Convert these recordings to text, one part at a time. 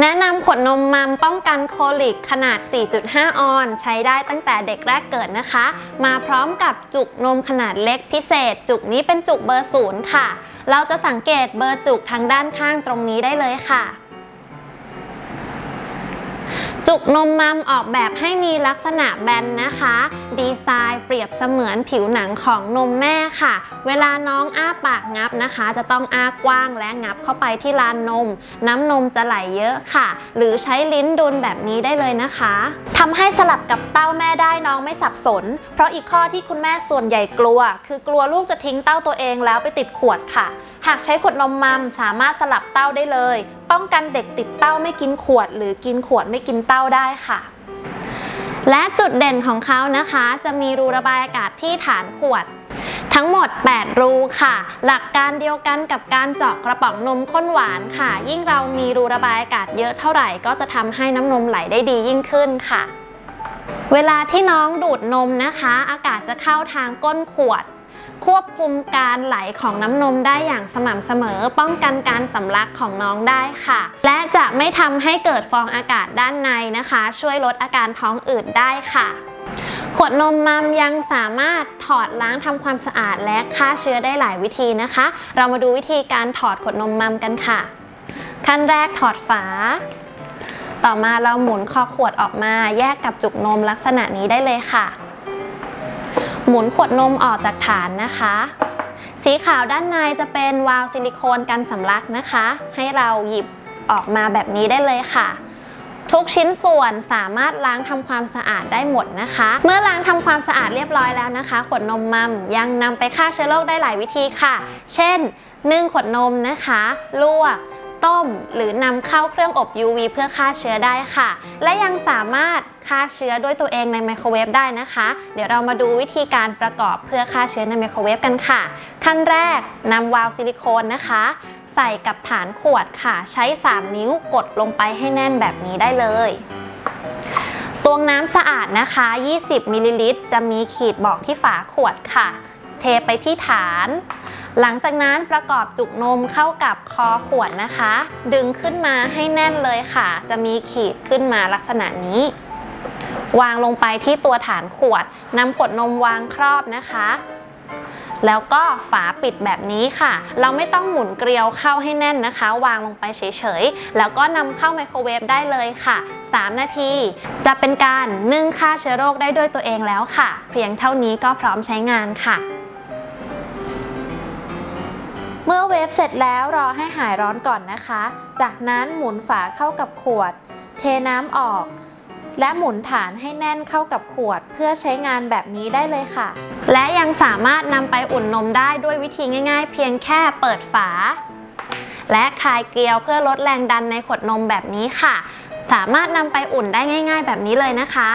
แนะนำขวดนมมัมป้องกันโคลิกขนาด 4.5 ออนซ์ใช้ได้ตั้งแต่เด็กแรกเกิดนะคะ มาพร้อมกับจุกนมขนาดเล็กพิเศษ จุกนี้เป็นจุกเบอร์ศูนย์ค่ะ เราจะสังเกตเบอร์จุกทางด้านข้างตรงนี้ได้เลยค่ะ จุกนมมัมออกแบบให้มีลักษณะแบนนะคะ ดีไซน์เปรียบเสมือนผิวหนังของนมแม่ค่ะ เวลาน้องอ้าปากงับนะคะ จะต้องอ้ากว้างและงับเข้าไปที่ลานนม น้ำนมจะไหลเยอะค่ะ หรือใช้ลิ้นดุลแบบนี้ได้เลยนะคะทำให้สลับกับเต้าแม่ได้น้องไม่สับสน เพราะอีกข้อที่คุณแม่ส่วนใหญ่กลัว คือกลัวลูกจะทิ้งเต้าตัวเองแล้วไปติดขวดค่ะ หากใช้ขวดนมมัมสามารถสลับเต้าได้เลยป้องกันเด็กติดเต้าไม่กินขวด หรือกินขวดไม่กินเต้าได้ค่ะ และจุดเด่นของเขานะคะ จะมีรูระบายอากาศที่ฐานขวด ทั้งหมด 8 รูค่ะ หลักการเดียวกันกับการเจาะกระป๋องนมข้นหวานค่ะ ยิ่งเรามีรูระบายอากาศเยอะเท่าไหร่ ก็จะทำให้น้ำนมไหลได้ดียิ่งขึ้นค่ะเวลาที่น้องดูดนมนะคะ อากาศจะเข้าทางก้นขวด ควบคุมการไหลของน้ำนมได้อย่างสม่ำเสมอ ป้องกันการสำลักของน้องได้ค่ะ และจะไม่ทำให้เกิดฟองอากาศด้านในนะคะ ช่วยลดอาการท้องอืดได้ค่ะขวดนมมัมยังสามารถถอดล้างทำความสะอาดและฆ่าเชื้อได้หลายวิธีนะคะ เรามาดูวิธีการถอดขวดนมมัมกันค่ะ ขั้นแรกถอดฝา ต่อมาเราหมุนคอขวดออกมาแยกกับจุกนมลักษณะนี้ได้เลยค่ะ หมุนขวดนมออกจากฐานนะคะ สีขาวด้านในจะเป็นวาล์วซิลิโคนกันสำลักนะคะ ให้เราหยิบออกมาแบบนี้ได้เลยค่ะทุกชิ้นส่วนสามารถล้างทำความสะอาดได้หมดนะคะ เมื่อล้างทำความสะอาดเรียบร้อยแล้วนะคะ ขวดนมมัมยังนำไปฆ่าเชื้อโรคได้หลายวิธีค่ะ เช่นนึ่งขวดนมนะคะ ลวก ต้ม หรือนำเข้าเครื่องอบ UV เพื่อฆ่าเชื้อได้ค่ะ และยังสามารถฆ่าเชื้อด้วยตัวเองในไมโครเวฟได้นะคะ เดี๋ยวเรามาดูวิธีการประกอบเพื่อฆ่าเชื้อในไมโครเวฟกันค่ะ ขั้นแรกนำวาล์วซิลิโคนนะคะ ใส่กับฐานขวดค่ะ ใช้ 3 นิ้วกดลงไปให้แน่นแบบนี้ได้เลยตวงน้ำสะอาดนะคะ 20มิลลิลิตร จะมีขีดบอกที่ฝาขวดค่ะ เทไปที่ฐาน หลังจากนั้นประกอบจุกนมเข้ากับคอขวดนะคะ ดึงขึ้นมาให้แน่นเลยค่ะ จะมีขีดขึ้นมาลักษณะนี้ วางลงไปที่ตัวฐานขวดนำขวดนมวางครอบนะคะ แล้วก็ฝาปิดแบบนี้ค่ะ เราไม่ต้องหมุนเกลียวเข้าให้แน่นนะคะ วางลงไปเฉยๆ แล้วก็นำเข้าไมโครเวฟได้เลยค่ะ 3 นาที จะเป็นการนึ่งฆ่าเชื้อโรคได้ด้วยตัวเองแล้วค่ะ เพียงเท่านี้ก็พร้อมใช้งานค่ะ เมื่อเวฟเสร็จแล้วรอให้หายร้อนก่อนนะคะ จากนั้นหมุนฝาเข้ากับขวด เทน้ำออก และหมุนฐานให้แน่นเข้ากับขวด เพื่อใช้งานแบบนี้ได้เลยค่ะ และยังสามารถนำไปอุ่นนมได้ด้วยวิธีง่าย ๆ เพียงแค่เปิดฝา และคลายเกลียวเพื่อลดแรงดันในขวดนมแบบนี้ค่ะ สามารถนำไปอุ่นได้ง่าย ๆ แบบนี้เลยนะคะ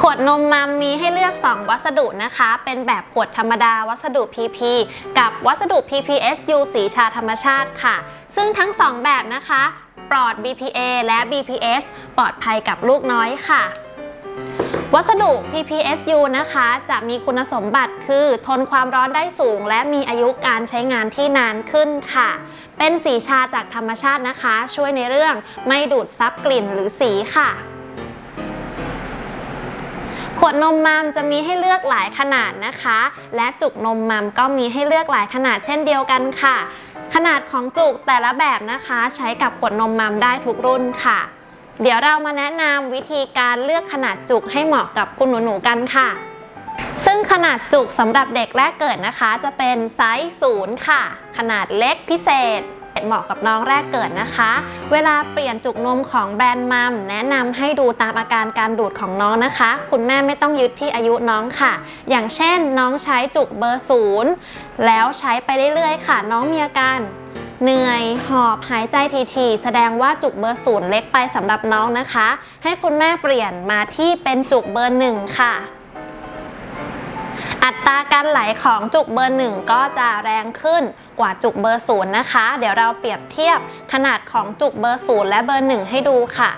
ขวดนมมัมมีให้เลือก 2 วัสดุนะคะ เป็นแบบขวดธรรมดาวัสดุ PP กับวัสดุ PPSU สีชาธรรมชาติค่ะ ซึ่งทั้ง 2 แบบนะคะ ปลอด BPA และ BPS ปลอดภัยกับลูกน้อยค่ะวัสดุ PPSU นะคะ จะมีคุณสมบัติคือทนความร้อนได้สูง และมีอายุการใช้งานที่นานขึ้นค่ะ เป็นสีชาจากธรรมชาตินะคะ ช่วยในเรื่องไม่ดูดซับกลิ่นหรือสีค่ะ ขวดนมมัมจะมีให้เลือกหลายขนาดนะคะ และจุกนมมัมก็มีให้เลือกหลายขนาดเช่นเดียวกันค่ะ ขนาดของจุกแต่ละแบบนะคะ ใช้กับขวดนมมัมได้ทุกรุ่นค่ะ เดี๋ยวเรามาแนะนำวิธีการเลือกขนาดจุกให้เหมาะกับคุณหนูๆกันค่ะ ซึ่งขนาดจุกสำหรับเด็กแรกเกิดนะคะ จะเป็นไซส์ศูนย์ค่ะ ขนาดเล็กพิเศษ เหมาะกับน้องแรกเกิดนะคะ เวลาเปลี่ยนจุกนมของแบรนด์มัมแนะนำให้ดูตามอาการการดูดของน้องนะคะ คุณแม่ไม่ต้องยึดที่อายุน้องค่ะ อย่างเช่น น้องใช้จุกเบอร์ศูนย์แล้วใช้ไปเรื่อยๆค่ะ น้องมีอาการเหนื่อยหอบหายใจทีๆแสดงว่าจุกเบอร์ศูนย์เล็กไปสำหรับน้องนะคะ ให้คุณแม่เปลี่ยนมาที่เป็นจุกเบอร์หนึ่งค่ะ อัตราการไหลของจุกเบอร์หนึ่งก็จะแรงขึ้นกว่าจุกเบอร์ศูนย์นะคะ เดี๋ยวเราเปรียบเทียบขนาดของจุกเบอร์ศูนย์และเบอร์หนึ่งให้ดูค่ะ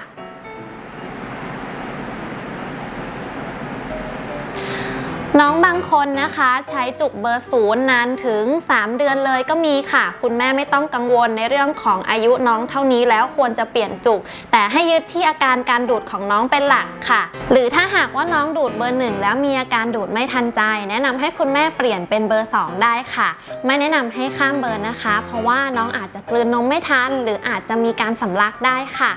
น้องบางคนนะคะใช้จุกเบอร์ศูนย์นานถึง 3 เดือนเลยก็มีค่ะ คุณแม่ไม่ต้องกังวลในเรื่องของอายุน้องเท่านี้แล้วควรจะเปลี่ยนจุก แต่ให้ยึดที่อาการการดูดของน้องเป็นหลักค่ะ หรือถ้าหากว่าน้องดูดเบอร์หนึ่งแล้วมีอาการดูดไม่ทันใจ แนะนำให้คุณแม่เปลี่ยนเป็นเบอร์ 2 ได้ค่ะ ไม่แนะนำให้ข้ามเบอร์นะคะ เพราะว่าน้องอาจจะกลืนนมไม่ทัน หรืออาจจะมีการสำลักได้ค่ะ